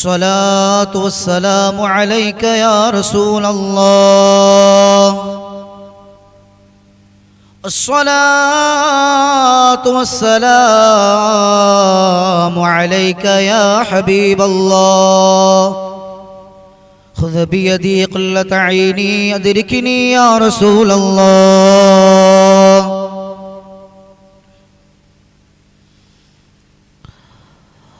الصلاة والسلام عليك يا رسول الله. الصلاة والسلام عليك يا حبيب الله. خذ بيدي قلة عيني أدركني يا رسول الله.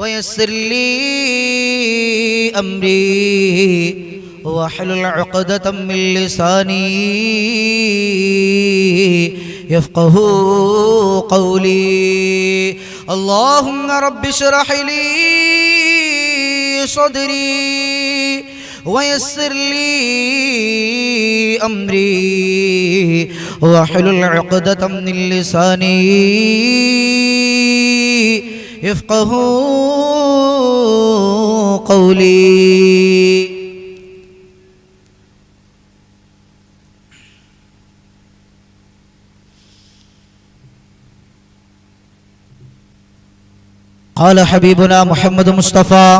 ويسر لي أمري. واحلل عقدة من لساني. يفقه قولي. اللهم رب اشرح لي صدري. ويسر لي أمري. واحلل عقدة من لساني. يفقه قولي قال حبيبنا محمد مصطفى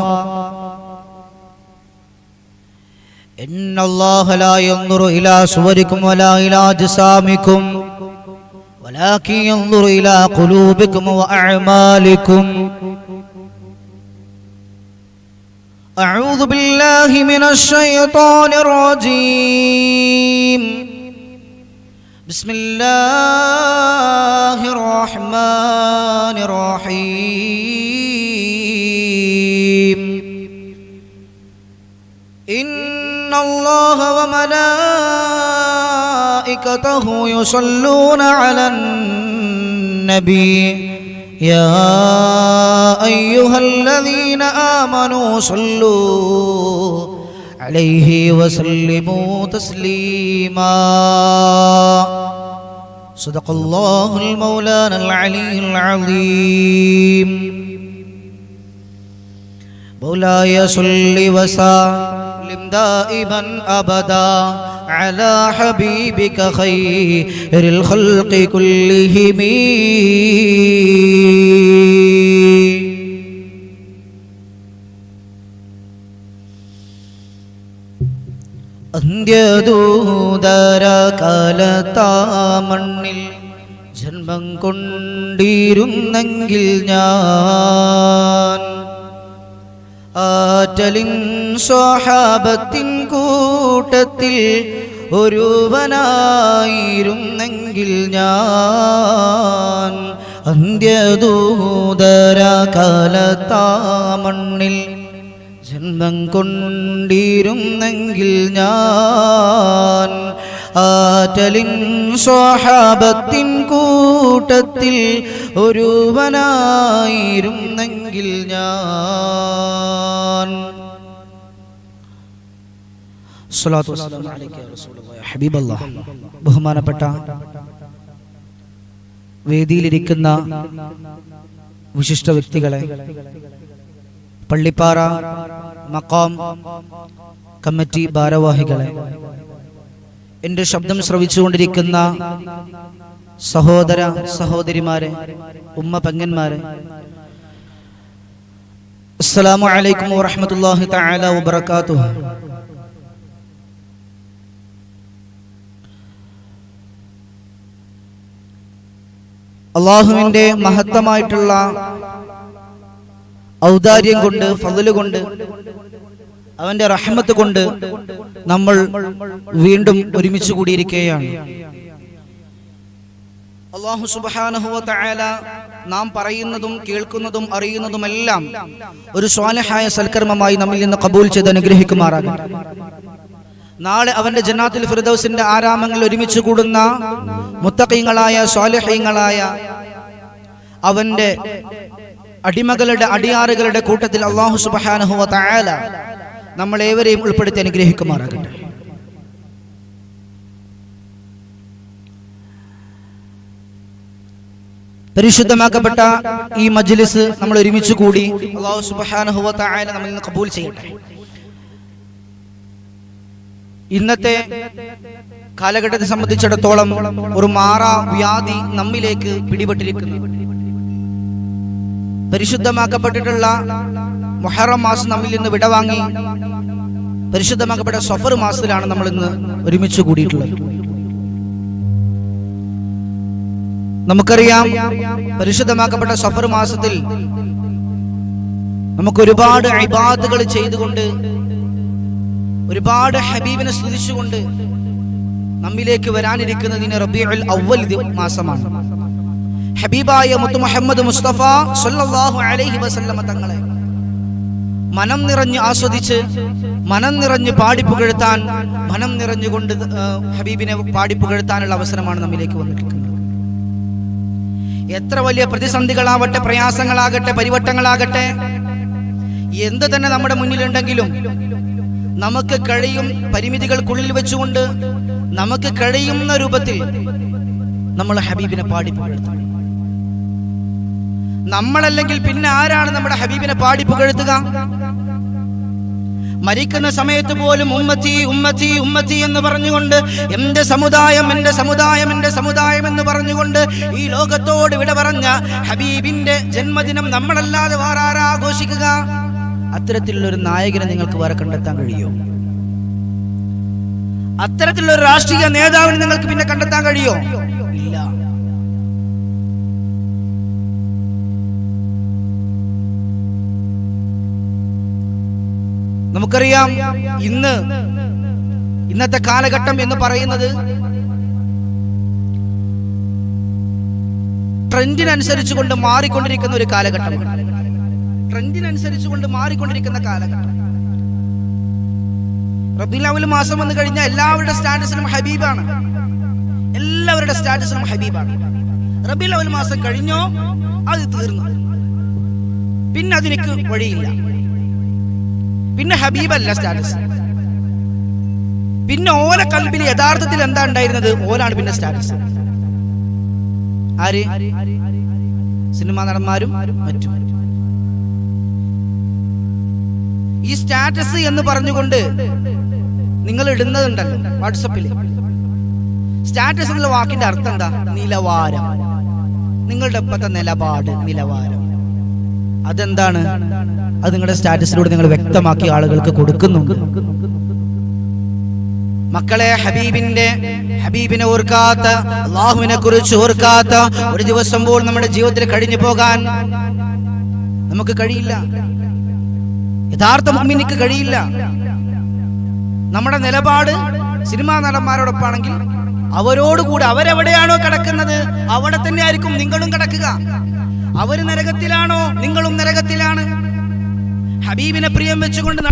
إن الله لا ينظر إلى صوركم ولا إلى أجسامكم ولكن ينظر إلى قلوبكم وأعمالكم. أعوذ بالله من الشيطان الرجيم. بسم الله الرحمن الرحيم. وملائكته يصلون على النبي. يا أيها الذين آمنوا صلوا عليه وسلموا تسليما. صدق الله المولانا العلي العظيم. مولاي صل وسلم دائما أبدا. على حبيبك خير الخلق كلهم അന്ത്യദൂതര കാലത്താ മണ്ണിൽ ജന്മം കൊണ്ടിരുന്നെങ്കിൽ ഞാൻ ആറ്റലിൻ സ്വഹാബത്തിൻ കൂട്ടത്തിൽ ഒരുവനായിരുന്നെങ്കിൽ ഞാൻ അന്ത്യദൂതര കാലത്താമണ്ണിൽ ജന്മം കൊണ്ടിരുന്നെങ്കിൽ ഞാൻ ആറ്റലിൻ സ്വഹാബത്തിൻ കൂട്ടത്തിൽ ഒരുവനായിരുന്നെങ്കിൽ ഞാൻ. ബഹുമാനപ്പെട്ട വേദിയിലിരിക്കുന്ന വിശിഷ്ട വ്യക്തികളെ പള്ളിപ്പാറ മക്കാം കമ്മിറ്റി ഭാരവാഹികളെ എന്റെ ശബ്ദം ശ്രവിച്ചുകൊണ്ടിരിക്കുന്ന സഹോദര സഹോദരിമാരെ ഉമ്മ പങ്ങന്മാരെ അസ്സലാമു അലൈക്കും വറഹ്മത്തുള്ളാഹി തആല വബറകാതുഹു. അള്ളാഹുവിന്റെ മഹത്തമായിട്ടുള്ള ഔദാര്യം കൊണ്ട് ഫضൽ കൊണ്ട് അവന്റെ റഹ്മത്ത് കൊണ്ട് നമ്മൾ വീണ്ടും ഒരുമിച്ച് കൂടിയിരിക്കുകയാണ്. അള്ളാഹു സുബാനഹുവ തആല നാം പറയുന്നതും കേൾക്കുന്നതും അറിയുന്നതുമെല്ലാം ഒരു സ്വാലഹായ സൽക്കർമ്മമായി നമ്മിൽ നിന്ന് കബൂൽ ചെയ്ത് അനുഗ്രഹിക്കുമാറാകട്ടെ. നാളെ അവന്റെ ജനാത്തിൽ ഫിർദൗസിന്റെ ആരാമങ്ങൾ ഒരുമിച്ച് കൂടുന്ന മുത്തഖീങ്ങളായ സ്വാലഹീങ്ങളായ അവന്റെ അടിമകളുടെ അടിയാറുകളുടെ കൂട്ടത്തിൽ അള്ളാഹു സുബാനഹുവ തആല നമ്മളേവരെയും ഉൾപ്പെടുത്തി അനുഗ്രഹിക്കുമാറാകട്ടെ. പരിശുദ്ധമാക്കപ്പെട്ട ഈ മജ്ലിസ് നമ്മൾ ഒരുമിച്ച് കൂടി അള്ളാഹു കബൂൽ ചെയ്യട്ടെ. ഇന്നത്തെ കാലഘട്ടത്തെ സംബന്ധിച്ചിടത്തോളം ഒരു മാറാ വ്യാധി നമ്മിലേക്ക് പിടിപെട്ടിരിക്കുന്നു. പരിശുദ്ധമാക്കപ്പെട്ടിട്ടുള്ള മുഹറം മാസം നമ്മിൽ നിന്ന് വിടവാങ്ങി. പരിശുദ്ധമാക്കപ്പെട്ട സഫർ മാസത്തിലാണ് നമ്മൾ ഇന്ന് ഒരുമിച്ച് കൂടിയിട്ടുള്ളത്. നമുക്കറിയാം പരിശുദ്ധമാക്കപ്പെട്ട സഫർ മാസത്തിൽ നമുക്ക് ഒരുപാട് അഭിബാദുകൾ ചെയ്തുകൊണ്ട് ഒരുപാട് ഹബീബിനെ സ്തുതിച്ചുകൊണ്ട് നമ്മിലേക്ക് വരാനിരിക്കുന്നതിന് റബീഉൽ അവൽ മാസമാണ്. ഹബീബായ മുത്തു മുഹമ്മദ് മുസ്തഫ സല്ലല്ലാഹു അലൈഹി വസല്ലമ തങ്ങളെ മനം നിറഞ്ഞ് ആസ്വദിച്ച് മനം നിറഞ്ഞ് പാടിപ്പുകഴ്ത്താൻ മനം നിറഞ്ഞുകൊണ്ട് ഹബീബിനെ പാടിപ്പുകഴ്ത്താനുള്ള അവസരമാണ് നമ്മിലേക്ക് വന്നിരിക്കുന്നത്. എത്ര വലിയ പ്രതിസന്ധികളാവട്ടെ പ്രയാസങ്ങളാകട്ടെ പരിവട്ടങ്ങളാകട്ടെ എന്ത് തന്നെ നമ്മുടെ മുന്നിലുണ്ടെങ്കിലും നമുക്ക് കഴിയും പരിമിതികൾക്കുള്ളിൽ വെച്ചുകൊണ്ട് നമുക്ക് കഴിയുന്ന രൂപത്തിൽ നമ്മൾ ഹബീബിനെ പാടി പുകഴ്ത്തണം നമ്മളല്ലെങ്കിൽ പിന്നെ ആരാണ് നമ്മുടെ ഹബീബിനെ പാടി പുകഴ്ത്തുക? മരിക്കുന്ന സമയത്ത് പോലും ഉമ്മത്തി ഉമ്മത്തി ഉമ്മത്തി എന്ന് പറഞ്ഞുകൊണ്ട് എന്റെ സമുദായം എന്റെ സമുദായം എന്റെ സമുദായം എന്ന് പറഞ്ഞുകൊണ്ട് ഈ ലോകത്തോട് വിട പറഞ്ഞ ഹബീബിന്റെ ജന്മദിനം നമ്മളല്ലാതെ വേറെ ആഘോഷിക്കുക? അത്തരത്തിലുള്ള ഒരു നായകനെ നിങ്ങൾക്ക് വേറെ കണ്ടെത്താൻ കഴിയുമോ അത്തരത്തിലുള്ള രാഷ്ട്രീയ നേതാവിനെ നിങ്ങൾക്ക് പിന്നെ കണ്ടെത്താൻ കഴിയുമോ ഇല്ല. നമുക്കറിയാം ഇന്ന് ഇന്നത്തെ കാലഘട്ടം എന്ന് പറയുന്നത് ട്രെൻഡിനനുസരിച്ച് കൊണ്ട് മാറിക്കൊണ്ടിരിക്കുന്ന ഒരു കാലഘട്ടം. ട്രെൻഡിനനുസരിച്ച് കൊണ്ട് മാറിക്കൊണ്ടിരിക്കുന്ന കാലഘട്ടം. റബീൽ മാസം വന്നു കഴിഞ്ഞാൽ എല്ലാവരുടെ സ്റ്റാറ്റസിനും ഹബീബാണ്. എല്ലാവരുടെ സ്റ്റാറ്റസിനും ഹബീബാണ്. റബീൽ അവൽ മാസം കഴിഞ്ഞോ അത് തീർന്നു. പിന്നെ അതിനേക്ക് വഴിയില്ല. പിന്നെ ഹബീബല്ല സ്റ്റാറ്റസ് പിന്നെ ഓല കൽബിൽ യഥാർത്ഥത്തിൽ എന്താ ഉണ്ടായിരുന്നത്? ഓലാണ് പിന്നെ സ്റ്റാറ്റസ് ആര്? സിനിമാ നടന്മാരും മറ്റും. ഈ സ്റ്റാറ്റസ് എന്ന് പറഞ്ഞുകൊണ്ട് നിങ്ങൾ ഇടുന്നതുണ്ടല്ലോ വാട്സപ്പിൽ സ്റ്റാറ്റസ് എന്നുള്ള വാക്കിന്റെ അർത്ഥം എന്താ? നിലവാരം. നിങ്ങളുടെ ഇപ്പത്തെ നിലപാട് നിലവാരം. അതെന്താണ്? അത് നിങ്ങളുടെ സ്റ്റാറ്റസിലൂടെ നിങ്ങൾ വ്യക്തമാക്കി ആളുകൾക്ക് കൊടുക്കുന്നുണ്ട്. മക്കളെ ഹബീബിന്റെ ഹബീബിനെ ഓർക്കാത്ത അള്ളാഹുവിനെ കുറിച്ച് ഓർക്കാത്ത ഒരു ദിവസം പോലും നമ്മുടെ ജീവിതത്തിൽ കഴിഞ്ഞു പോകാൻ നമുക്ക് കഴിയില്ല. യഥാർത്ഥ മുമ്മിനിക്ക് കഴിയില്ല. നമ്മുടെ നിലപാട് സിനിമാ നടന്മാരോടൊപ്പാണെങ്കിൽ അവരോടുകൂടി അവരെവിടെയാണോ കിടക്കുന്നത് അവിടെ തന്നെ ആയിരിക്കും നിങ്ങളും കിടക്കുക. അവർ നരകത്തിലാണോ നിങ്ങളും നരകത്തിലാണ്. ഹബീബിനെ പ്രിയം വെച്ചുകൊണ്ട്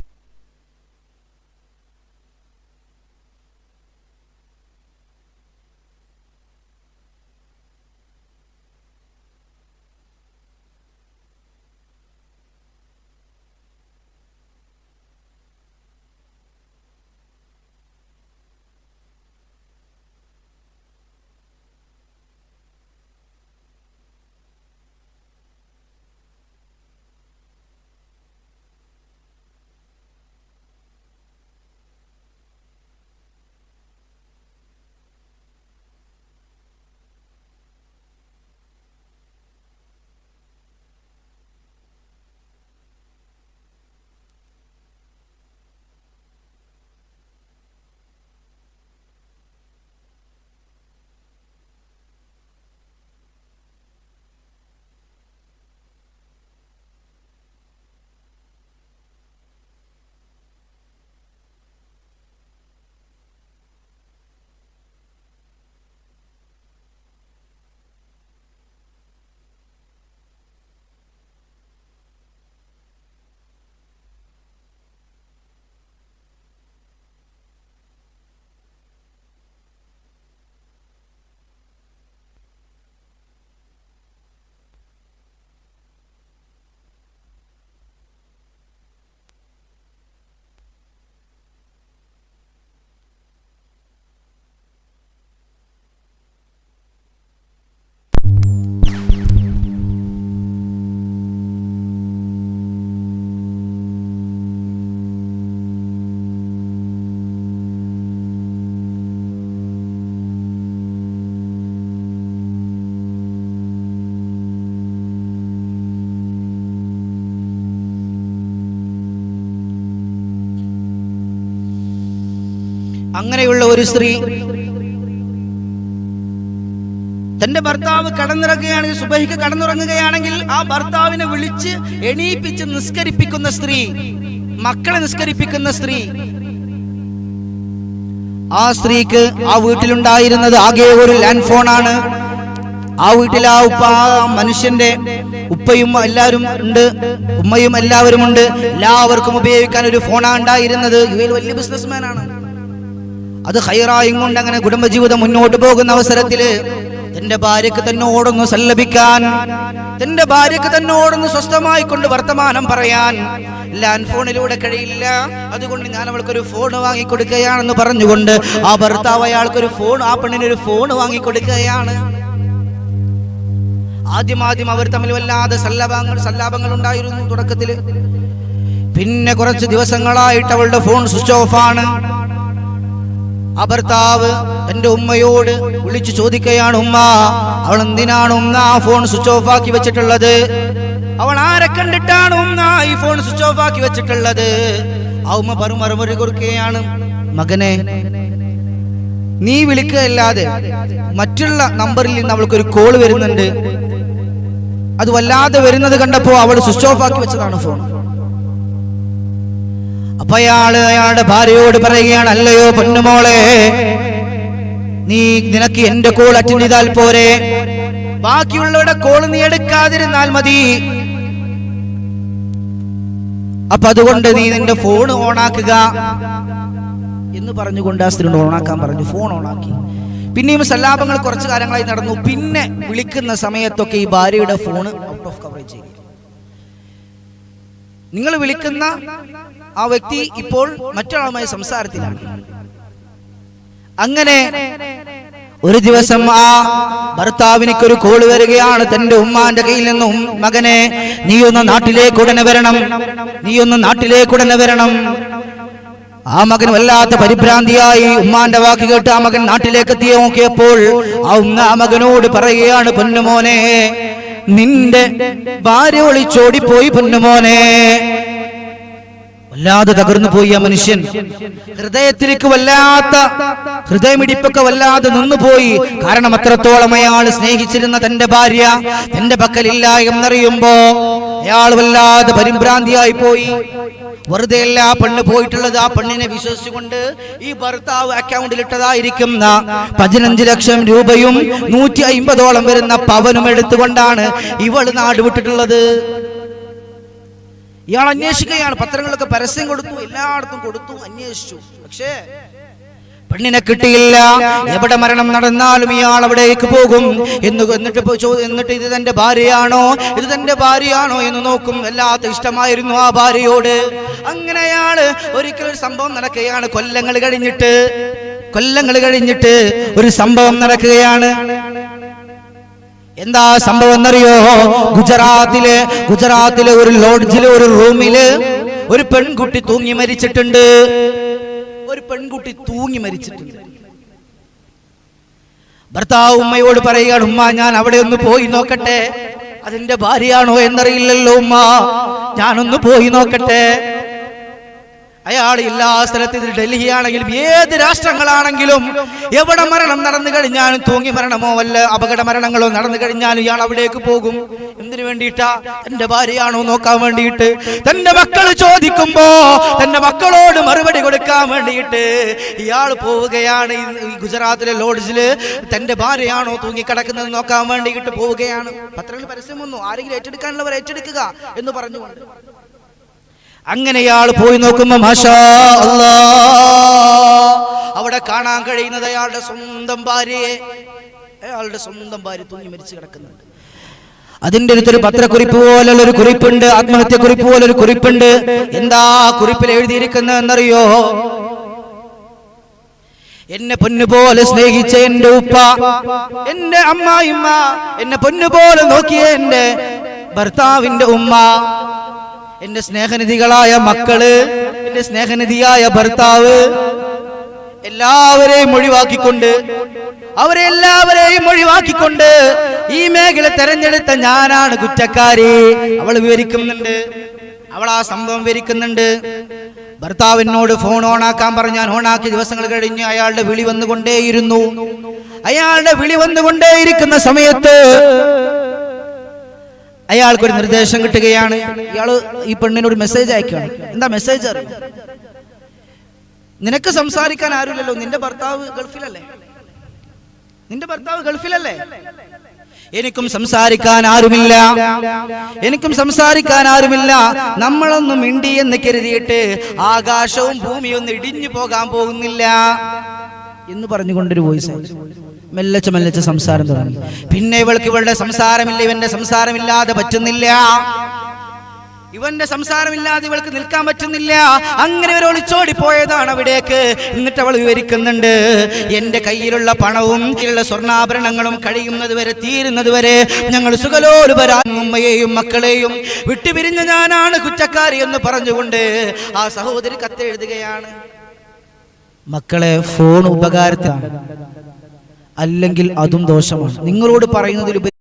അങ്ങനെയുള്ള ഒരു സ്ത്രീ തന്റെ ഭർത്താവ് കടന്നിറങ്ങുകയാണെങ്കിൽ സുബഹിക്ക് കടന്നുറങ്ങുകയാണെങ്കിൽ ആ ഭർത്താവിനെ വിളിച്ച് എണീപ്പിച്ച് നിസ്കരിപ്പിക്കുന്ന സ്ത്രീ മക്കളെ നിസ്കരിപ്പിക്കുന്ന സ്ത്രീ. ആ സ്ത്രീക്ക് ആ വീട്ടിലുണ്ടായിരുന്നത് ആകെ ഒരു ലാൻഡ് ഫോണാണ് ആ വീട്ടിൽ ആ ഉപ്പ ആ മനുഷ്യന്റെ ഉപ്പയും എല്ലാവരും ഉണ്ട് ഉമ്മയും എല്ലാവരും ഉണ്ട്. എല്ലാവർക്കും ഉപയോഗിക്കാൻ ഒരു ഫോണാണ് ഉണ്ടായിരുന്നത്. ഇവയിൽ വലിയ ബിസിനസ്മാൻ ആണ്. അത് ഹൈറായും കൊണ്ട് അങ്ങനെ കുടുംബജീവിതം മുന്നോട്ട് പോകുന്ന അവസരത്തിൽ തന്റെ ഭാര്യക്ക് തന്നോടൊന്ന് സല്ലപിക്കാൻ തന്റെ ഭാര്യക്ക് തന്നോടൊന്ന് സ്വസ്ഥമായി കൊണ്ട് വർത്തമാനം പറയാൻ. ലാൻഡ് ഫോണിലൂടെ കഴിയില്ല. അതുകൊണ്ട് ഞാൻ അവൾക്കൊരു ഫോൺ വാങ്ങിക്കൊടുക്കുകയാണെന്ന് പറഞ്ഞുകൊണ്ട് ആ ഭർത്താവ് അയാൾക്കൊരു ഫോൺ ആ പെണ്ണിന് ഒരു ഫോൺ വാങ്ങിക്കൊടുക്കുകയാണ് ആദ്യം ആദ്യം അവർ തമ്മിൽ വല്ലാതെ സല്ലാപങ്ങൾ സല്ലാപങ്ങൾ ഉണ്ടായിരുന്നു തുടക്കത്തിൽ. പിന്നെ കുറച്ച് ദിവസങ്ങളായിട്ട് അവളുടെ ഫോൺ സ്വിച്ച് ഓഫ് ആണ്. ആ ഭർത്താവ് തന്റെ ഉമ്മയോട് വിളിച്ചു ചോദിക്കുകയാണ് ഉമ്മ അവൾ എന്തിനാണ് ഉമ്മ ആ ഫോൺ സ്വിച്ച് ഓഫ് ആക്കി വെച്ചിട്ടുള്ളത്? അവൾ ആരെ കണ്ടിട്ടാണ് ഉമ്മ ഈ ഫോൺ സ്വിച്ച് ഓഫ് ആക്കി വെച്ചിട്ടുള്ളത്? ആ ഉമ്മ പറ മറുപടി കൊടുക്കുകയാണ് മകനെ നീ വിളിക്കുകയല്ലാതെ മറ്റുള്ള നമ്പറിൽ നിന്ന് അവൾക്കൊരു കോൾ വരുന്നുണ്ട്. അത് വല്ലാതെ വരുന്നത് കണ്ടപ്പോ അവൾ സ്വിച്ച് ഓഫ് ആക്കി വെച്ചതാണ് ഫോൺ അപ്പൊ അയാൾ അയാളുടെ ഭാര്യയോട് പറയുകയാണ് അല്ലയോ പൊന്നുമോളെ. നീ നിനക്ക് എന്റെ കോൾ അറ്റൻഡ് ചെയ്താൽ പോരെ. ബാക്കിയുള്ളവരുടെ കോൾ നീ എടുക്കാതിരുന്നാൽ മതി. അപ്പൊ അതുകൊണ്ട് നീ നിന്റെ ഫോൺ ഓണാക്കുക എന്ന് പറഞ്ഞുകൊണ്ട് ആ സ്ത്രീ ഓണാക്കാൻ പറഞ്ഞു. ഫോൺ ഓണാക്കി. പിന്നെയും സല്ലാപങ്ങൾ കുറച്ചു കാലങ്ങളായി നടന്നു. പിന്നെ വിളിക്കുന്ന സമയത്തൊക്കെ ഈ ഭാര്യയുടെ ഫോൺ ഔട്ട് ഓഫ് കവറേജ് ചെയ്യുക നിങ്ങൾ വിളിക്കുന്ന ആ വ്യക്തി ഇപ്പോൾ മറ്റൊരാളുമായി സംസാരത്തിലാണ്. അങ്ങനെ ഒരു ദിവസം ആ ഭർത്താവിനേക്ക് ഒരു കോൾ വരികയാണ് തന്റെ ഉമ്മാന്റെ കയ്യിൽ നിന്നും. മകനെ നീ ഒന്ന് നാട്ടിലേക്ക് ഉടനെ വരണം. നീ ഒന്ന് നാട്ടിലേക്ക് ഉടനെ വരണം. ആ മകൻ വല്ലാത്ത പരിഭ്രാന്തിയായി ഉമ്മാന്റെ വാക്ക് കേട്ട് ആ മകൻ നാട്ടിലേക്ക് എത്തിയ നോക്കിയപ്പോൾ ആ ഉമ്മ ആ മകനോട് പറയുകയാണ് പൊന്നുമോനെ നിന്റെ ഭാര്യ ഒളിച്ചോടിപ്പോയി പൊന്നുമോനെ. വല്ലാതെ തകർന്നു പോയി ആ മനുഷ്യൻ. ഹൃദയത്തിലേക്ക് വല്ലാത്ത ഹൃദയമിടിപ്പൊക്കെ വല്ലാതെ നിന്നുപോയി കാരണം അത്രത്തോളം അയാൾ സ്നേഹിച്ചിരുന്ന തന്റെ ഭാര്യ തന്റെ പക്കലില്ല എന്നറിയുമ്പോ അയാൾ വല്ലാതെ പരിഭ്രാന്തിയായി പോയി. വെറുതെ അല്ല ആ പെണ്ണ് പോയിട്ടുള്ളത് ആ പെണ്ണിനെ വിശ്വസിച്ചുകൊണ്ട് ഈ ഭർത്താവ് അക്കൗണ്ടിൽ ഇട്ടതായിരിക്കുന്ന പതിനഞ്ച് ലക്ഷം രൂപയും നൂറ്റി അയിമ്പതോളം വരുന്ന പവനും എടുത്തുകൊണ്ടാണ് ഇവൾ നാട് വിട്ടിട്ടുള്ളത്. ഇയാൾ അന്വേഷിക്കുകയാണ്. പത്രങ്ങളൊക്കെ പരസ്യം കൊടുത്തു എല്ലായിടത്തും കൊടുത്തു അന്വേഷിച്ചു. പക്ഷേ പെണ്ണിനെ കിട്ടിയില്ല. എവിടെ മരണം നടന്നാലും ഇയാൾ അവിടേക്ക് പോകും. എന്ന് എന്നിട്ട് എന്നിട്ട് ഇത് തന്റെ ഭാര്യയാണോ? ഇത് തന്റെ ഭാര്യയാണോ എന്ന് നോക്കും. വല്ലാത്ത ഇഷ്ടമായിരുന്നു ആ ഭാര്യയോട്. അങ്ങനെയാണ് ഒരിക്കലും സംഭവം നടക്കുകയാണ്. കൊല്ലങ്ങൾ കഴിഞ്ഞിട്ട് കൊല്ലങ്ങൾ കഴിഞ്ഞിട്ട് ഒരു സംഭവം നടക്കുകയാണ്. എന്താ സംഭവം എന്നറിയോ? ഗുജറാത്തിലെ ഗുജറാത്തിലെ ഒരു ലോഡ്ജിലെ ഒരു റൂമിൽ ഒരു പെൺകുട്ടി തൂങ്ങി മരിച്ചിട്ടുണ്ട്. ഒരു പെൺകുട്ടി തൂങ്ങി മരിച്ചിട്ടുണ്ട്. ഭർത്താവ് ഉമ്മയോട് പറയുകയാണ് ഉമ്മ ഞാൻ അവിടെ ഒന്ന് പോയി നോക്കട്ടെ. അതിന്റെ ഭാര്യയാണോ എന്നറിയില്ലല്ലോ ഉമ്മ. ഞാനൊന്ന് പോയി നോക്കട്ടെ. അയാൾ എല്ലാ സ്ഥലത്തും ഇത് ഡൽഹി ആണെങ്കിലും ഏത് രാഷ്ട്രങ്ങളാണെങ്കിലും എവിടെ മരണം നടന്നു കഴിഞ്ഞാലും തൂങ്ങി മരണമോ വല്ല അപകട മരണങ്ങളോ നടന്നു കഴിഞ്ഞാലും ഇയാൾ അവിടേക്ക് പോകും. എന്തിനു വേണ്ടിയിട്ടാ? തന്റെ ഭാര്യയാണോ നോക്കാൻ വേണ്ടിയിട്ട്? തന്റെ മക്കൾ ചോദിക്കുമ്പോ തന്റെ മക്കളോട് മറുപടി കൊടുക്കാൻ വേണ്ടിയിട്ട് ഇയാൾ പോവുകയാണ്. ഗുജറാത്തിലെ ലോഡ്ജിൽ തന്റെ ഭാര്യയാണോ തൂങ്ങിക്കിടക്കുന്നത് നോക്കാൻ വേണ്ടിയിട്ട് പോവുകയാണ്. പത്രങ്ങൾ പരസ്യം വന്നു. ആരെങ്കിലും ഏറ്റെടുക്കാനുള്ളവർ ഏറ്റെടുക്കുക എന്ന് പറഞ്ഞുകൊണ്ട്. അങ്ങനെ ഇയാൾ പോയി നോക്കുമ്പോ മാഷാ അല്ലാ. അവിടെ കാണാൻ കഴിയുന്നത് അയാളുടെ സ്വന്തം ഭാര്യയെ. അയാളുടെ സ്വന്തം ഭാര്യ തൂങ്ങി മരിച്ചു കിടക്കുന്നുണ്ട്. അതിന്റെ അടുത്തൊരു പത്രക്കുറിപ്പ് പോലുള്ള ഒരു കുറിപ്പുണ്ട് ആത്മഹത്യ കുറിപ്പ് പോലൊരു കുറിപ്പുണ്ട്. എന്താ കുറിപ്പിൽ എഴുതിയിരിക്കുന്നത് എന്നറിയോ? എന്നെ പൊന്നുപോലെ സ്നേഹിച്ച എന്റെ ഉപ്പ എന്റെ അമ്മായിമ്മ എന്നെ പൊന്നുപോലെ നോക്കിയ എന്റെ ഭർത്താവിന്റെ ഉമ്മ എന്റെ സ്നേഹനിധികളായ മക്കൾ എന്റെ സ്നേഹനിധിയായ ഭർത്താവ് എല്ലാവരെയും ഒഴിവാക്കിക്കൊണ്ട് അവരെ എല്ലാവരെയും ഒഴിവാക്കിക്കൊണ്ട് ഈ മേഖല തെരഞ്ഞെടുത്ത ഞാനാണ് കുറ്റക്കാരി. അവൾ വിവരിക്കുന്നുണ്ട്. അവൾ ആ സംഭവം വിവരിക്കുന്നുണ്ട്. ഭർത്താവിനോട് ഫോൺ ഓണാക്കാൻ ഞാൻ ഓണാക്കി ദിവസങ്ങൾ കഴിഞ്ഞ് അയാളുടെ വിളി വന്നുകൊണ്ടേയിരുന്നു. അയാളുടെ വിളി വന്നുകൊണ്ടേയിരിക്കുന്ന സമയത്ത് അയാൾക്കൊരു നിർദ്ദേശം കിട്ടുകയാണ്. ഇയാൾ ഈ പെണ്ണിനോട് മെസ്സേജ് അയക്കുകയാണ്. എന്താ മെസ്സേജ് അറിയും? നിനക്ക് സംസാരിക്കാൻ ആരുമില്ലല്ലോ. നിന്റെ ഭർത്താവ് ഗൾഫിലല്ലേ? നിന്റെ ഭർത്താവ് ഗൾഫിലല്ലേ? എനിക്കും സംസാരിക്കാൻ ആരുമില്ല. എനിക്കും സംസാരിക്കാൻ ആരുമില്ല. നമ്മളൊന്നും മിണ്ടി എന്ന് കരുതിയിട്ട് ആകാശവും ഭൂമിയൊന്നും ഇടിഞ്ഞു പോകാൻ പോകുന്നില്ല എന്ന് പറഞ്ഞുകൊണ്ടൊരു വോയിസ് മെല്ലച്ച മെല്ലച്ച സംസാരം തുടങ്ങി. പിന്നെ ഇവൾക്ക് ഇവളുടെ സംസാരമില്ല ഇവന്റെ സംസാരമില്ലാതെ പറ്റുന്നില്ല. ഇവന്റെ സംസാരമില്ലാതെ ഇവൾക്ക് നിൽക്കാൻ പറ്റുന്നില്ല. അങ്ങനെ ഒരു ഒളിച്ചോടി പോയതാണ് അവിടേക്ക്. എന്നിട്ട് അവൾ വിവരിക്കുന്നുണ്ട് എന്റെ കയ്യിലുള്ള പണവും കയ്യിലുള്ള സ്വർണാഭരണങ്ങളും കഴിയുന്നത് വരെ തീരുന്നത് വരെ ഞങ്ങൾ സുഖലോലുപരാൻ ഉമ്മയെയും മക്കളെയും വിട്ടുപിരിഞ്ഞ ഞാനാണ് കുറ്റക്കാരി എന്ന് പറഞ്ഞുകൊണ്ട് ആ സഹോദരി കത്തെഴുതുകയാണ്. മക്കളെ ഫോൺ ഉപകാരത്താണ് അല്ലെങ്കിൽ അതും ദോഷമാണ്. നിങ്ങളോട് പറയുന്നതിലുപരി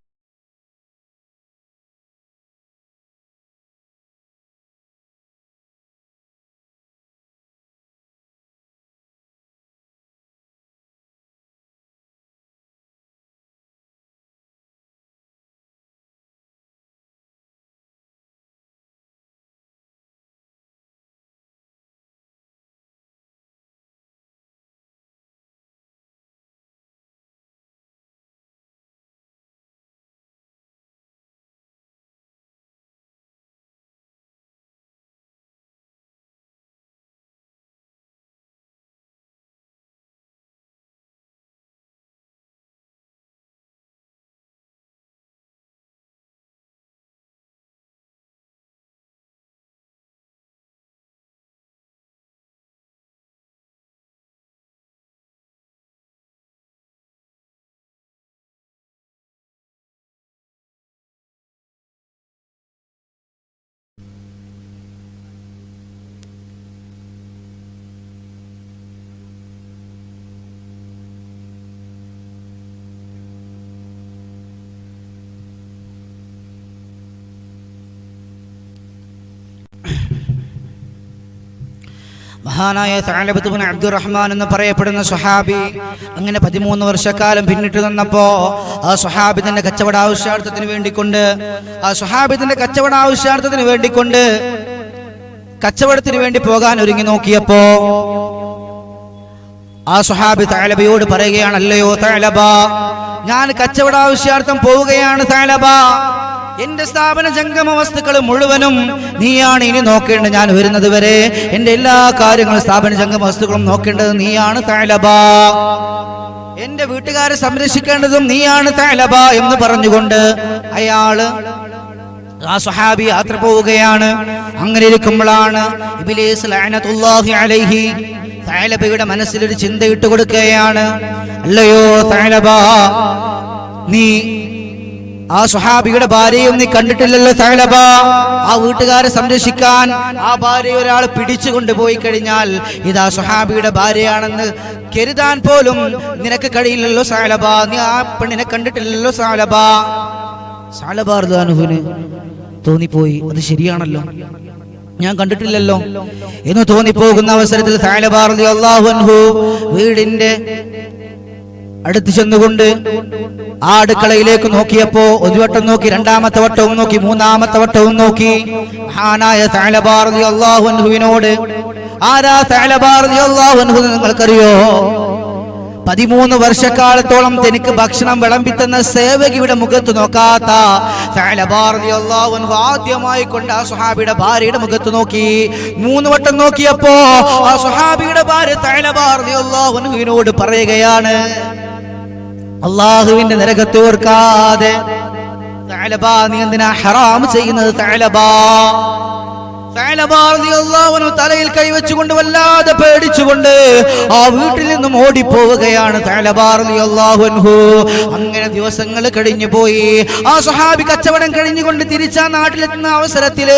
മഹാനായ താലബത്തുബിൻ അബ്ദുറഹ്മാൻ എന്ന് പറയപ്പെടുന്ന സുഹാബി അങ്ങനെ പതിമൂന്ന് വർഷക്കാലം പിന്നിട്ട് നിന്നപ്പോ ആ സുഹാബി തന്റെ കച്ചവട ആവശ്യാർത്ഥത്തിന് വേണ്ടിക്കൊണ്ട് ആ സുഹാബി തന്റെ കച്ചവട ആവശ്യാർത്ഥത്തിന് വേണ്ടിക്കൊണ്ട് കച്ചവടത്തിന് വേണ്ടി പോകാൻ ഒരുങ്ങി നോക്കിയപ്പോ ആ സുഹാബി താലബയോട് പറയുകയാണല്ലയോ താലബ ഞാൻ കച്ചവട ആവശ്യാർത്ഥം പോവുകയാണ് താലബ. എന്റെ സ്ഥാപന ജംഗമ വസ്തുക്കൾ മുഴുവനും നീയാണ് ഇനി നോക്കേണ്ടത്. ഞാൻ വരുന്നത് വരെ എന്റെ എല്ലാ കാര്യങ്ങളും സ്ഥാപന ജംഗമ വസ്തുക്കളും നോക്കേണ്ടത് നീയാണ് തലബ എന്റെ വീട്ടുകാരെ സംരക്ഷിക്കേണ്ടതും നീയാണ് തലബ എന്ന് പറഞ്ഞുകൊണ്ട് അയാൾ ആ സുഹാബി യാത്ര പോവുകയാണ്. അങ്ങനെ ഇരിക്കുമ്പോഴാണ് ഇബിലേസ് ലഅനത്തുല്ലാഹി അലൈഹി തഅലബയുടെ മനസ്സിൽ ഒരു ചിന്തയിട്ട് കൊടുക്കുകയാണ്. അല്ലയോ തഅലബ നീ ആ സുഹാബിയുടെ ഭാര്യയും നീ കണ്ടിട്ടില്ലല്ലോ തകലബ ആ വീട്ടുകാരെ സംരക്ഷിക്കാൻ ആ ഭാര്യ ഒരാൾ പിടിച്ചു കൊണ്ടുപോയി കഴിഞ്ഞാൽ ഇതാ സുഹാബിയുടെ ഭാര്യയാണെന്ന് കരുതാൻ പോലും നിനക്ക് കഴിയില്ലല്ലോ സാലബ നീ ആ പെണ്ണിനെ കണ്ടിട്ടില്ലല്ലോ സാലബ സാലബാർദാനുഹുന് തോന്നിപ്പോയി. അത് ശരിയാണല്ലോ. ഞാൻ കണ്ടിട്ടില്ലല്ലോ. എന്ന് തോന്നിപ്പോകുന്ന അവസരത്തിൽ സാലബാർദി അള്ളാഹുൻഹു വീടിന്റെ അടുത്ത് ചെന്നുകൊണ്ട് ആ അടുക്കളയിലേക്ക് നോക്കിയപ്പോ ഒരു വട്ടം നോക്കി രണ്ടാമത്തെ വട്ടവും നോക്കി മൂന്നാമത്തെ വട്ടവും നോക്കി. മഹാനായ സാലബാർദി അള്ളാഹുവിനോട് ആരാ സാലബാർദി അള്ളാഹുൻഹു നിങ്ങൾക്കറിയോ? പതിമൂന്ന് വർഷക്കാലത്തോളം തനിക്ക് ഭക്ഷണം വിളമ്പിത്തുന്ന സേവകിയുടെ മുഖത്ത് നോക്കാത്ത ആദ്യമായി കൊണ്ട് ആ സുഹാബിയുടെ ഭാര്യയുടെ മുഖത്ത് നോക്കി. മൂന്ന് വട്ടം നോക്കിയപ്പോ ആ സുഹാബിയുടെ ഭാര്യ അൻഹുവിനോട് പറയുകയാണ് അള്ളാഹുവിന്റെ നരകത്തെ ഓർക്കാതെ നീ എന്തിനാ ഹറാം ചെയ്യുന്നത് അൻഹു തലയിൽ കൈവച്ചുകൊണ്ട് വല്ലാതെ പേടിച്ചുകൊണ്ട് ആ വീട്ടിൽ നിന്നും ഓടിപ്പോവുകയാണ് അൻഹു. അങ്ങനെ ദിവസങ്ങൾ കഴിഞ്ഞു പോയി. ആ സ്വഹാബി കച്ചവടം കഴിഞ്ഞുകൊണ്ട് തിരിച്ചാ നാട്ടിലെത്തുന്ന അവസരത്തിൽ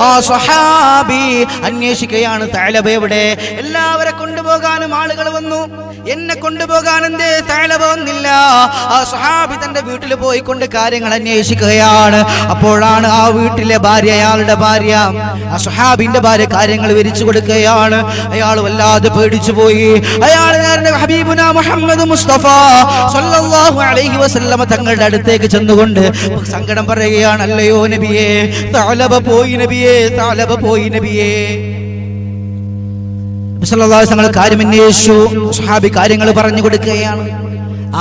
ആ സ്വഹാബി അന്വേഷിക്കുകയാണ് തലബ എവിടെ? എല്ലാവരെ കൊണ്ടുപോകാനും ആളുകൾ വന്നു. എന്നെ കൊണ്ടുപോകാൻ എന്തേ? സഅലബ വന്നില്ല. ആ സ്വഹാബി തന്റെ വീട്ടിൽ പോയിക്കൊണ്ട് കാര്യങ്ങൾ അന്വേഷിക്കുകയാണ്. അപ്പോഴാണ് ആ വീട്ടിലെ ഭാര്യ അയാളുടെ ഭാര്യ സുഹാബിന്റെ ഭാര്യ കാര്യങ്ങൾ വിരിച്ചു കൊടുക്കുകയാണ്. അയാൾ വല്ലാതെ പേടിച്ചു പോയി. അയാൾ ഹബീബുന മുഹമ്മദ് മുസ്തഫ സല്ലല്ലാഹു അലൈഹി വസല്ലമ തങ്ങളുടെ അടുത്തേക്ക് ചെന്നുകൊണ്ട് സങ്കടം പറയുകയാണ് അല്ലയോ നബിയേ? തലബ പോയി നബിയേ തലബ പോയി നബിയേ. വസല്ലം കാര്യം അന്വേഷിച്ചു. സുഹാബി കാര്യങ്ങൾ പറഞ്ഞു കൊടുക്കുകയാണ്.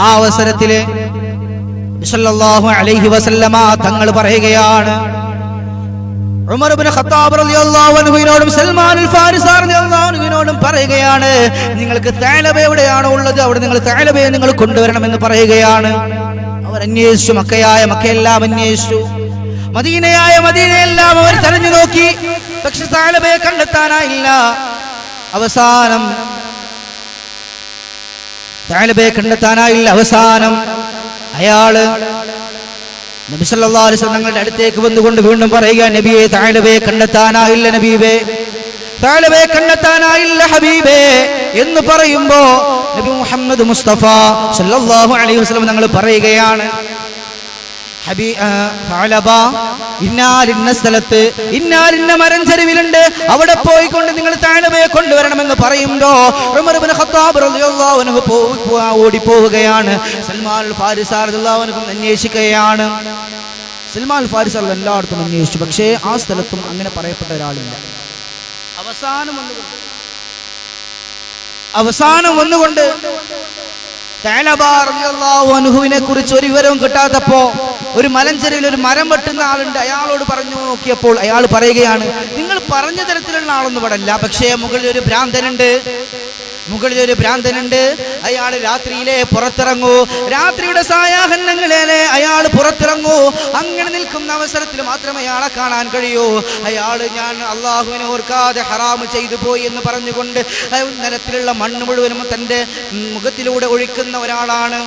ആ അവസരത്തിൽ അലൈഹി വസല്ലമ തങ്ങൾ പറയുകയാണ് പറയുകയാണ് നിങ്ങൾക്ക് തേലബ എവിടെയാണോ ഉള്ളത് അവിടെ നിങ്ങൾ തേലബയെ നിങ്ങൾ കൊണ്ടുവരണം എന്ന് പറയുകയാണ്. അവർ അന്വേഷിച്ചു മക്കയായ മക്കയെല്ലാം അന്വേഷിച്ചു. മദീനയായ മദീനയെല്ലാം അവർ തെരഞ്ഞു നോക്കി. പക്ഷെ താലബയെ കണ്ടെത്താനായില്ല. അവസാനം താലബയെ കണ്ടെത്താനായില്ല അവസാനം. അയാൾ നബി സല്ലല്ലാഹു അലൈഹി വസല്ലം തങ്ങളുടെ അടുത്തേക്ക് വന്നുകൊണ്ട് വീണ്ടും പറയുക നബിയെ താഴവേ കണ്ടെത്താനായില്ല നബീബേ. താഴവേ കണ്ടെത്താനായില്ല ഹബീബേ. എന്ന് പറയുമ്പോ നബി മുഹമ്മദ് മുസ്തഫ സല്ലല്ലാഹു അലൈഹി വസല്ലം തങ്ങൾ പറയുകയാണ് ഇന്നാലിന്ന സ്ഥലത്ത് ഇന്നാലിന്ന മരം ചെരുവിലുണ്ട് അവിടെ പോയിക്കൊണ്ട് നിങ്ങൾ താഴെ കൊണ്ടുവരണമെന്ന് പറയുമ്പോ ഉമർ ഇബ്നു ഖത്താബ് റളിയല്ലാഹു അൻഹു പോ- പോ- ഓടിപ്പോവുകയാണ്. സൽമാൻ അൽ റളിയല്ലാഹു അൻഹു അന്വേഷിക്കുകയാണ്. സൽമാൻ ഫാരിസ് എല്ലായിടത്തും അന്വേഷിച്ചു. പക്ഷേ ആ സ്ഥലത്തും അങ്ങനെ പറയപ്പെട്ട ഒരാളില്ല. അവസാനം അവസാനം വന്നുകൊണ്ട് അനുഹുവിനെ കുറിച്ച് ഒരു വിവരവും കിട്ടാത്തപ്പോ ഒരു മലഞ്ചെറിയിൽ ഒരു മരം വെട്ടുന്ന ആളുണ്ട്. അയാളോട് പറഞ്ഞു നോക്കിയപ്പോൾ അയാൾ പറയുകയാണ് നിങ്ങൾ പറഞ്ഞ തരത്തിലുള്ള ആളൊന്നും ഇവിടെ അല്ല പക്ഷേ മുകളിൽ ഒരു ഭ്രാന്തനുണ്ട്. മുകളിൽ ഒരു ഭ്രാന്തനുണ്ട്. അയാൾ രാത്രിയിലെ പുറത്തിറങ്ങൂ. രാത്രിയുടെ സായാഹ്നങ്ങളിലെ അയാൾ പുറത്തിറങ്ങൂ. അങ്ങനെ നിൽക്കുന്ന അവസരത്തിൽ മാത്രം അയാളെ കാണാൻ കഴിയൂ. അയാൾ ഞാൻ അള്ളാഹുവിനെ ഓർക്കാതെ ഹറാമ് ചെയ്തു പോയി എന്ന് പറഞ്ഞുകൊണ്ട് നിലത്തിലുള്ള മണ്ണ് മുഴുവനും തന്റെ മുഖത്തിലൂടെ ഒഴിക്കുന്ന ഒരാളാണ്.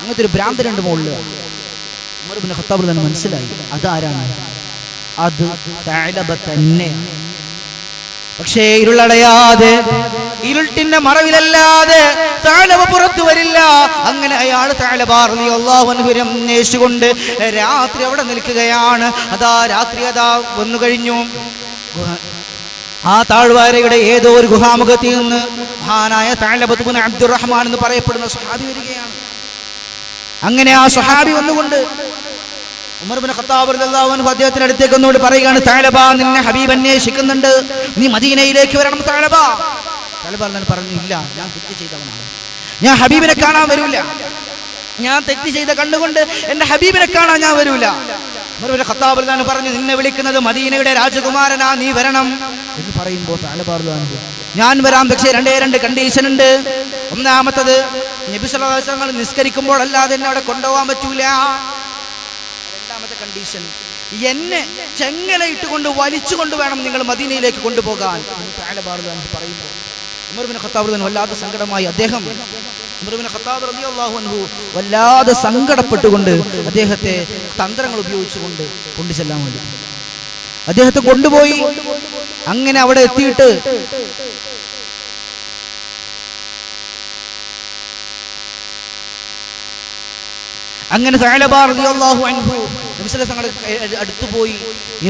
അങ്ങനത്തെ ഒരു ഭ്രാന്തനുണ്ട് മുകളിൽ ഖത്താബ് മനസ്സിലായി. അതാരാണ്? അത് തന്നെ. പക്ഷേ ഇരുളടയാതെ ഇരുട്ടിന്റെ മറവിലല്ലാതെ താലവ പുറത്തു വരില്ല. അങ്ങനെ അയാൾ താഴബാർലി അള്ളാഹുനുഹുരം അന്വേഷിച്ചുകൊണ്ട് രാത്രി അവിടെ നിൽക്കുകയാണ്. അതാ രാത്രി അതാ വന്നു കഴിഞ്ഞു. ആ താഴ്വാരയുടെ ഏതോ ഒരു ഗുഹാമുഖത്തിൽ നിന്ന് മഹാനായ താഴബത്തുബുൻ അബ്ദുറഹ്മാൻ എന്ന് പറയപ്പെടുന്ന സുഹാബി വരികയാണ്. അങ്ങനെ ആ സ്വഹാബി വന്നുകൊണ്ട് ഉമർ ബിൻ ഖത്താബ് റളിയല്ലാഹു അടുത്തേക്ക് ഒന്നുകൂടി പറയുകയാണ് താലബ നിന്നെ ഹബീബ് അന്വേഷിക്കുന്നുണ്ട്. നീ മദീനയിലേക്ക് വരണം താലബ എന്നാൽ പറഞ്ഞു ഇല്ല ഞാൻ തെറ്റ് ചെയ്തവനാണ്. ഞാൻ ഹബീബിനെ കാണാൻ വരൂല. ഞാൻ തെറ്റ് ചെയ്ത കണ്ടുകൊണ്ട് എന്റെ ഹബീബിനെ കാണാൻ ഞാൻ വരൂല. ഖത്താബ് പറഞ്ഞു നിന്നെ വിളിക്കുന്നത് മദീനയുടെ രാജകുമാരനാ നീ വരണം. എന്ന് പറയുമ്പോൾ ഞാൻ വരാം പക്ഷേ രണ്ടേ രണ്ട് കണ്ടീഷൻ ഉണ്ട്. ഒന്നാമത്തത് നബി സല്ലല്ലാഹു അലൈഹി വസല്ലം നിസ്കരിക്കുമ്പോൾ അല്ലാതെ എന്നെ അവിടെ കൊണ്ടുപോകാൻ പറ്റൂല. രണ്ടാമത്തെ കണ്ടീഷൻ എന്നെ ചെങ്ങലയിട്ട് കൊണ്ട് വലിച്ചുകൊണ്ട് വേണം നിങ്ങൾ മദീനയിലേക്ക് കൊണ്ടുപോകാൻ. പറയുമ്പോൾ ഉമർ ബിൻ ഖത്താബ് വല്ലാതെ സങ്കടമായി. അദ്ദേഹം ഉമർ ബിൻ ഖത്താബ് റളിയല്ലാഹു അൻഹു വല്ലാതെ സങ്കടപ്പെട്ടുകൊണ്ട് അദ്ദേഹത്തെ തന്ത്രങ്ങൾ ഉപയോഗിച്ചുകൊണ്ട് കൊണ്ടു ചെല്ലാൻ വേണ്ടി. അദ്ദേഹത്തെ കൊണ്ടുപോയി. അങ്ങനെ അവിടെ എത്തിയിട്ട് അങ്ങനെ തങ്ങളുടെ അടുത്ത് പോയി.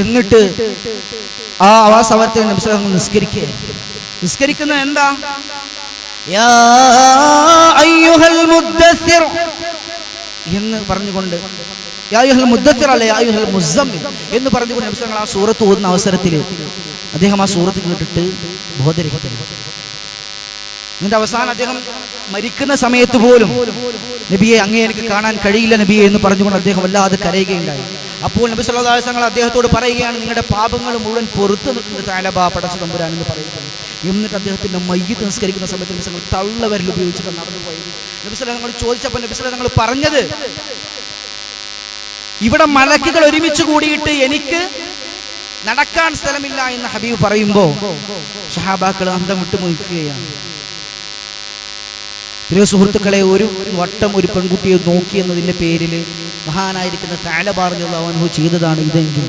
എന്നിട്ട് ആ ആ സമയത്ത് നബി സല്ലല്ലാഹു അലൈഹി വസല്ലം നിസ്കരിക്കുക നിസ്കരിക്കുന്നത് എന്താ? എന്ന് പറഞ്ഞുകൊണ്ട് എന്ന് പറഞ്ഞുകൊണ്ട് നബി സല്ലല്ലാഹു അലൈഹി ആ സൂറത്ത് ഓതുന്ന അവസരത്തിൽ അദ്ദേഹം ആ സൂറത്ത് കേട്ടിട്ട് ബോധരഹിതനായി. എന്നിട്ട് അവസാനം അദ്ദേഹം മരിക്കുന്ന സമയത്ത് പോലും നബിയെ അങ്ങേ എനിക്ക് കാണാൻ കഴിയില്ല നബിയെ എന്ന് പറഞ്ഞുകൊണ്ട് അദ്ദേഹം വല്ലാതെ കരയുകയുണ്ടായി. അപ്പോൾ നബി അലൈഹി വസല്ലം അദ്ദേഹത്തോട് പറയുകയാണ് നിങ്ങളുടെ പാപങ്ങൾ മുഴുവൻ പൊറുത്ത് താലബ പടച്ചു തമ്പുരാൻ എന്ന് പറയുന്നത്. എന്നിട്ട് അദ്ദേഹത്തിന്റെ മയ്യത്ത് നിസ്കരിക്കുന്ന സമയത്ത് നബി തള്ളവരിൽ ഉപയോഗിച്ചിട്ട് നടന്നു പോയത് നബി ഞങ്ങൾ ചോദിച്ചപ്പോൾ നബി ഞങ്ങൾ പറഞ്ഞത് ഇവിടെ മലക്കുകൾ ഒരുമിച്ച് കൂടിയിട്ട് എനിക്ക് നടക്കാൻ സ്ഥലമില്ല എന്ന് ഹബീബ് പറയുമ്പോൾ ഷഹാബാക്കൾ അന്തം വിട്ടു നോക്കുകയാണ്. പ്രിയ സുഹൃത്തുക്കളെ ഒരു വട്ടം ഒരു പെൺകുട്ടിയെ നോക്കി എന്നതിന്റെ പേരിൽ മഹാനായിരിക്കുന്ന താല പറഞ്ഞുള്ള അവൻ ചെയ്തതാണ് ഇതെങ്കിൽ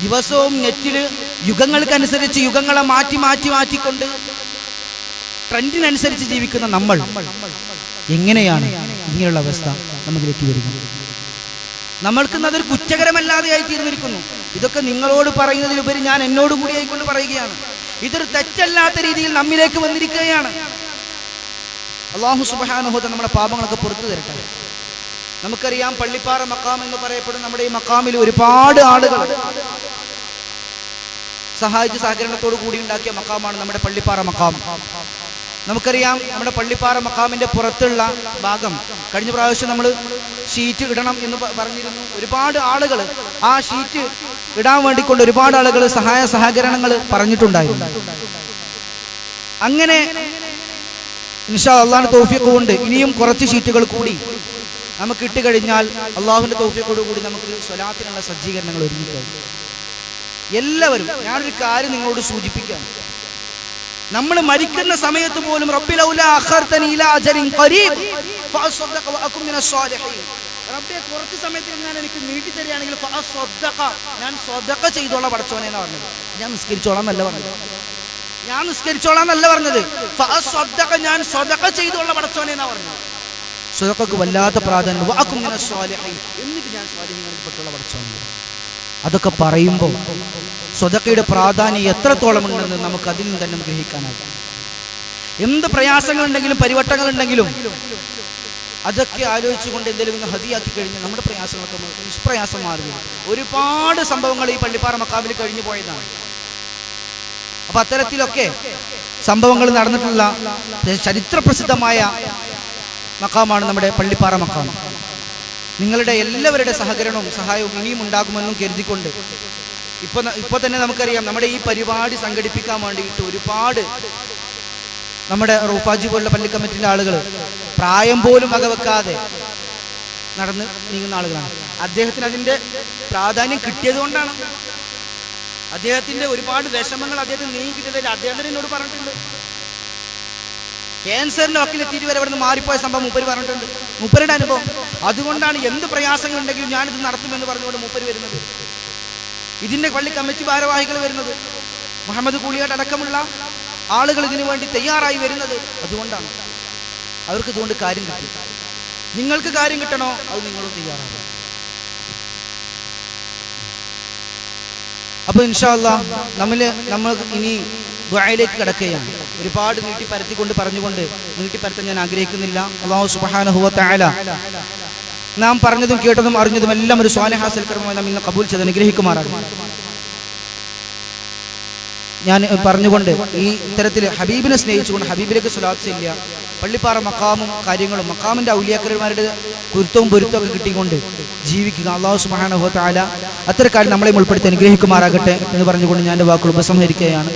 ദിവസവും നെറ്റിൽ യുഗങ്ങൾക്കനുസരിച്ച് യുഗങ്ങളെ മാറ്റി മാറ്റി മാറ്റിക്കൊണ്ട് ട്രെൻഡിനനുസരിച്ച് ജീവിക്കുന്ന നമ്മൾ എങ്ങനെയാണ് ഇങ്ങനെയുള്ള അവസ്ഥ നമുക്കിലേക്ക് വരിക? നമ്മൾക്ക് അതൊരു കുറ്റകരമല്ലാതെയായി തീർന്നിരിക്കുന്നു. ഇതൊക്കെ നിങ്ങളോട് പറയുന്നതിലുപരി ഞാൻ എന്നോട് കൂടി ആയിക്കൊണ്ട് പറയുകയാണ്. ഇതൊരു തെറ്റല്ലാത്ത രീതിയിൽ നമ്മിലേക്ക് വന്നിരിക്കുകയാണ്. അള്ളാഹു സുബാനുഹോദ നമ്മുടെ പാപങ്ങളൊക്കെ പുറത്തു തരട്ടെ. നമുക്കറിയാം പള്ളിപ്പാറ മക്കാം എന്ന് പറയപ്പെടുന്ന നമ്മുടെ ഈ മക്കാമിൽ ഒരുപാട് ആളുകൾ സഹായിച്ച് സഹകരണത്തോടു കൂടി ഉണ്ടാക്കിയ മക്കാമാണ് നമ്മുടെ പള്ളിപ്പാറ മക്കാം. നമുക്കറിയാം നമ്മുടെ പള്ളിപ്പാറ മക്കാമിന്റെ പുറത്തുള്ള ഭാഗം. കഴിഞ്ഞ പ്രാവശ്യം നമ്മൾ ഷീറ്റ് ഇടണം എന്ന് പറഞ്ഞിരുന്നു. ഒരുപാട് ആളുകൾ ആ ഷീറ്റ് ഇടാൻ വേണ്ടിക്കൊണ്ട് ഒരുപാട് ആളുകൾ സഹായ സഹകരണങ്ങൾ പറഞ്ഞിട്ടുണ്ടായിരുന്നു. അങ്ങനെ ഇൻഷാ തോഫിയൊക്കെ തൗഫീഖ് കൊണ്ട് ഇനിയും കുറച്ച് ഷീറ്റുകൾ കൂടി നമുക്ക് ഇട്ട് കഴിഞ്ഞാൽ അള്ളാഹുവിന്റെ തോഫിയൊക്കെ കൂടി നമുക്ക് സ്വലാത്തിനുള്ള സജ്ജീകരണങ്ങൾ ഒരുങ്ങിക്കഴിഞ്ഞു. എല്ലാവരും ഞാനൊരു കാര്യം നിങ്ങളോട് സൂചിപ്പിക്കാം. നമ്മൾ മരിക്കുന്ന സമയത്ത് പോലും റബ്ബി കുറച്ച് സമയത്തിന് ഞാൻ എനിക്ക് നീട്ടി തരികയാണെങ്കിൽ ഞാൻ സ്വതക്ക ചെയ്തോളാം പടച്ചോനെ എന്നാ പറഞ്ഞത്. ഞാൻ നിസ്കരിച്ചോളാം എന്നല്ല പറഞ്ഞത്. ഞാൻ നിസ്കരിച്ചോളാം എന്നല്ല പറഞ്ഞത്. ഞാൻ സ്വതക്ക ചെയ്തോളാം പടച്ചോനെ എന്നാ പറഞ്ഞത്. സ്വതക്കു വല്ലാത്ത പ്രാധാന്യം. എന്നിട്ട് ഞാൻ സ്വാലിഹീങ്ങളിൽ പെട്ടുള്ള പടച്ചോനെ. അതൊക്കെ പറയുമ്പോൾ സ്വതക്കയുടെ പ്രാധാന്യം എത്രത്തോളം ഉണ്ടെന്ന് നമുക്ക് അതിൽ നിന്ന് തന്നെ ഗ്രഹിക്കാനാകും. എന്ത് പ്രയാസങ്ങളുണ്ടെങ്കിലും പരിവട്ടങ്ങളുണ്ടെങ്കിലും അതൊക്കെ ആലോചിച്ചുകൊണ്ട് എന്തെങ്കിലും ഹതിയാക്കി കഴിഞ്ഞാൽ നമ്മുടെ പ്രയാസങ്ങളൊക്കെ നിഷ്പ്രയാസം മാറി ഒരുപാട് സംഭവങ്ങൾ ഈ പള്ളിപ്പാറ മക്കാവിൽ കഴിഞ്ഞു പോയതാണ്. അപ്പൊ അത്തരത്തിലൊക്കെ സംഭവങ്ങൾ നടന്നിട്ടുള്ള ചരിത്ര പ്രസിദ്ധമായ മക്കാമാണ് നമ്മുടെ പള്ളിപ്പാറ മക്കാം. നിങ്ങളുടെ എല്ലാവരുടെ സഹകരണവും സഹായവും ഇനിയും ഉണ്ടാകുമെന്നും കരുതിക്കൊണ്ട് ഇപ്പൊ ഇപ്പൊ തന്നെ നമുക്കറിയാം നമ്മുടെ ഈ പരിപാടി സംഘടിപ്പിക്കാൻ വേണ്ടിയിട്ട് ഒരുപാട് നമ്മുടെ റൂഫാജി പോലുള്ള പള്ളി കമ്മിറ്റിയിലെ ആളുകൾ പ്രായം പോലും വകവെക്കാതെ നടന്ന് നീങ്ങുന്ന ആളുകളാണ്. അദ്ദേഹത്തിന് അതിന്റെ പ്രാധാന്യം കിട്ടിയത് കൊണ്ടാണ്. അദ്ദേഹത്തിന്റെ ഒരുപാട് വിഷമങ്ങൾ അദ്ദേഹത്തിന് നീങ്ങി കിട്ടിയതിൽ അദ്ദേഹം തന്നെ എന്നോട് പറഞ്ഞിട്ടുണ്ട്. ക്യാൻസറിന്റെ വക്കിലെത്തിയിട്ട് വരെ അവിടെ നിന്ന് മാറിപ്പോയ സംഭവം മുപ്പര് പറഞ്ഞിട്ടുണ്ട്. മുപ്പരുടെ അനുഭവം. അതുകൊണ്ടാണ് എന്ത് പ്രയാസങ്ങൾ ഉണ്ടെങ്കിലും ഞാനിത് നടത്തുമെന്ന് പറഞ്ഞുകൊണ്ട് മുപ്പര് വരുന്നത്. ഇതിന്റെ പള്ളി കമ്മിറ്റി ഭാരവാഹികൾ വരുന്നത്. മുഹമ്മദ് കൂളിയാട്ട് അടക്കമുള്ള ആളുകൾ ഇതിനു വേണ്ടി തയ്യാറായി വരുന്നത് അതുകൊണ്ടാണ്. അവർക്ക് ഇതുകൊണ്ട് കാര്യം കിട്ടി. നിങ്ങൾക്ക് കാര്യം കിട്ടണോ? അത് നിങ്ങളും തയ്യാറാണ് അപ്പൊ ഇൻഷാല്ല നമ്മിൽ നമ്മൾ ഇനി ദ്വായയിലേക്ക് കിടക്കുകയാണ്. ഒരുപാട് നീട്ടി പരത്തിക്കൊണ്ട് പറഞ്ഞുകൊണ്ട് നീട്ടി പരത്താൻ ഞാൻ ആഗ്രഹിക്കുന്നില്ല. അള്ളാഹു സുബാനുഹുവ താല നാം പറഞ്ഞതും കേട്ടതും അറിഞ്ഞതും എല്ലാം ഒരു സ്വാലഹാസൽ കർമ്മമായി നാം ഇന്ന് കബൂൽ ചെയ്ത് അനുഗ്രഹിക്കുമാറാകും ഞാൻ പറഞ്ഞുകൊണ്ട് ഈ ഇത്തരത്തിൽ ഹബീബിനെ സ്നേഹിച്ചുകൊണ്ട് ഹബീബിലേക്ക് സ്വലാത്ത് ഇല്ല പള്ളിപ്പാറ മക്കാമും കാര്യങ്ങളും മക്കാമിന്റെ ഔലിയാക്കന്മാരുടെ കുരുത്തവും പൊരുത്തവും ഒക്കെ കിട്ടിക്കൊണ്ട് ജീവിക്കുക. അള്ളാഹു സുബാനുഹു അത്തരക്കാരും നമ്മളെ ഉൾപ്പെടുത്തി അനുഗ്രഹിക്കുമാറാകട്ടെ എന്ന് പറഞ്ഞുകൊണ്ട് ഞാൻ വാക്കുകൾ ഉപസംഹരിക്കുകയാണ്.